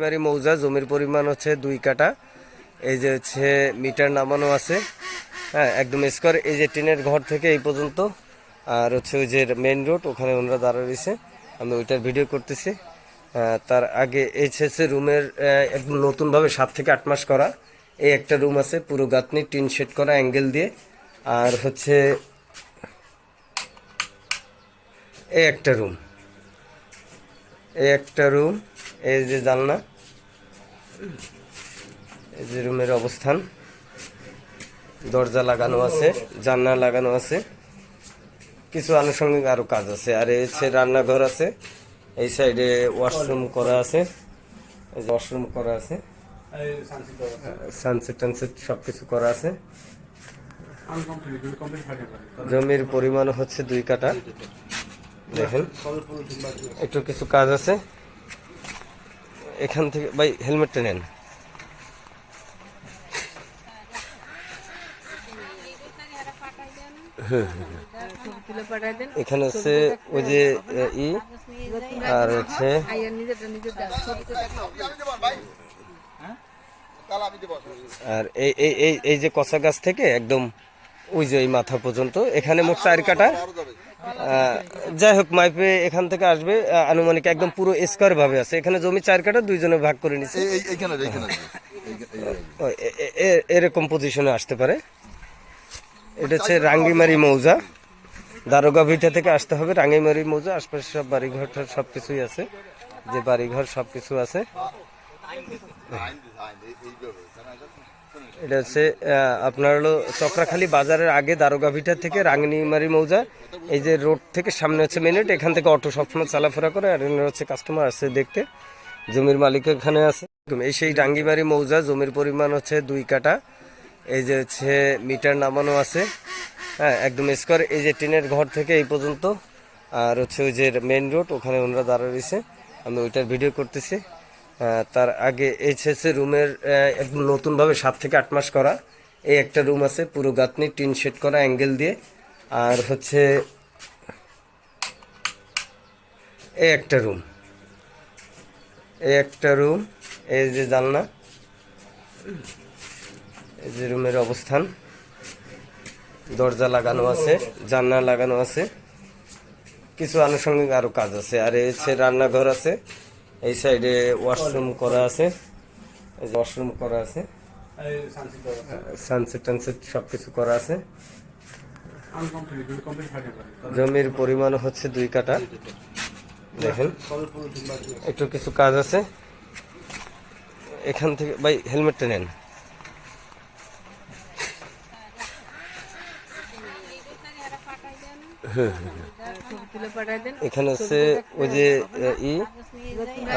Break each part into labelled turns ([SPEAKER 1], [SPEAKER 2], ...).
[SPEAKER 1] রাঙ্গিবাড়ি মৌজা, জমির পরিমাণ হচ্ছে দুই কাটা এই যে হচ্ছে মিটার নামানো আছে। হ্যাঁ একদম স্কোয়ার। এই যে টিনের ঘর থেকে এই পর্যন্ত। আর হচ্ছে ওই যে মেন রোড ওখানে ওনারা দাঁড়া রয়েছে। আমি ওইটার ভিডিও করতেছি। তার আগে এই হচ্ছে রুমের একদম নতুনভাবে সাত থেকে আট মাস করা। এই একটা রুম আছে, পুরো গাঁথনি, টিন শেড করা অ্যাঙ্গেল দিয়ে। আর হচ্ছে এই একটা রুম এই একটা রুম এই যে জানলা, এই যে রুমের অবস্থান, দরজা লাগানো আছে, জানলা লাগানো আছে, কিছু আনুষঙ্গিক আরও কাজ আছে। আর এই হচ্ছে রান্নাঘর আছে, এই সাইডে ওয়াশরুম করা আছে, এই যে ওয়াশরুম করা আছে সানসেট টানসেট সবকিছু করা আছে। জমির পরিমাণ হচ্ছে দুই কাটা দেখেন। একটু কিছু কাজ আছে। এখান থেকে ভাই হেলমেটটা নেন।
[SPEAKER 2] তুলে পাঠাই
[SPEAKER 1] এখানে হচ্ছে ওই যে ই আর হচ্ছে আর এই এই এই এই যে কষা গাছ থেকে একদম ওই যে এই মাথা পর্যন্ত এখানে মোট চার কাটা। যাই হোক মাইপে এখান থেকে আসবে আনুমানিক একদম পুরো স্কোয়ার ভাবে আছে এখানে জমি চার কাটা দুইজনে ভাগ করে নিচ্ছে এরকম পজিশনে আসতে পারে এটা হচ্ছে রাঙ্গিমারি মৌজা দারোগা ভিটা থেকে আসতে হবে রাঙ্গিমারি মৌজা আশপাশে সব বাড়িঘর সব কিছুই আছে যে বাড়িঘর সব কিছু আছে এটা হচ্ছে আপনার হলো চক্রাখালী বাজারের আগে দারোগা ভিটা থেকে রাঙ্গিমারি মৌজা। এই যে রোড থেকে সামনে হচ্ছে মিনিট এখান থেকে অটো সবসময় চলাফেরা করে আর এখানে হচ্ছে কাস্টমার আছে দেখতে। জমির মালিক এখানে আছে। এই সেই রাঙ্গিমারি মৌজা, জমির পরিমাণ হচ্ছে দুই কাটা এই যে হচ্ছে মিটার নামানো আছে। হ্যাঁ একদম স্কোয়ার এই যে টিনের ঘর থেকে এই পর্যন্ত। আর হচ্ছে ওই যে মেন রোড ওখানে ওনারা দাঁড়া রয়েছে। আমি ওইটার ভিডিও করতেছি। তার আগে এই হচ্ছে রুমের একদম নতুনভাবে সাত থেকে আট মাস করা। এই একটা রুম আছে, পুরো গাঁথনি, টিন শেড করা, অ্যাঙ্গেল দিয়ে। আর হচ্ছে এই একটা রুম। এই একটা রুম, এই যে জানলা, এই যে রুমের অবস্থান। দরজা লাগানো আছে, জানলা লাগানো আছে। কিছু আনুষঙ্গিক আরও কাজ আছে। আর হচ্ছে রান্নাঘর আছে। এই সাইডে ওয়াশরুম করা আছে। এই যে ওয়াশরুম করা আছে। সানসেট টানসেট সবকিছু করা আছে। জমির পরিমাণ হচ্ছে দুই কাটা দেখেন একটু কিছু কাজ আছে। এখান থেকে ভাই হেলমেটটা নেন।
[SPEAKER 2] ছবি তুলে পাঠাই
[SPEAKER 1] এখানে হচ্ছে ওই যে ই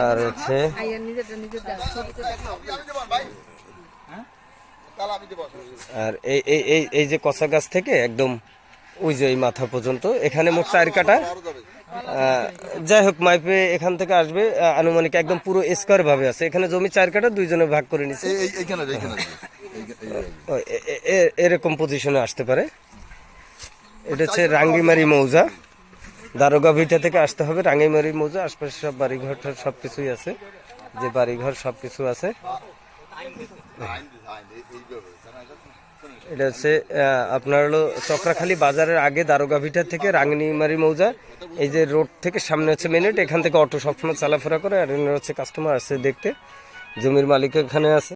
[SPEAKER 1] আর হচ্ছে আর এই এই এই এই যে কচা গাছ থেকে একদম ওই যে এই মাথা পর্যন্ত এখানে মোট চার কাটা। যাই হোক মাইপে এখান থেকে আসবে আনুমানিক একদম পুরো স্কোয়ার ভাবে আছে। এখানে জমি চার কাটা দুইজনে ভাগ করে নিচ্ছে এরকম পজিশনে আসতে পারে। এটা হচ্ছে রাঙ্গিমারি মৌজা। দারোগা ভিটা থেকে আসতে হবে রাঙ্গিমারি মৌজা, আশপাশে সব বাড়িঘর সব কিছুই আছে। যে বাড়িঘর সব কিছু আছে। এটা হচ্ছে আপনার হলো চক্রাখালী বাজারের আগে দারোগা ভিটা থেকে রাঙ্গিমারি মৌজা। এই যে রোড থেকে সামনে হচ্ছে মিনিট এখান থেকে অটো সবসময় চলাফেরা করে, আর হচ্ছে কাস্টমার আসছে দেখতে। জমির মালিক এখানে আছে।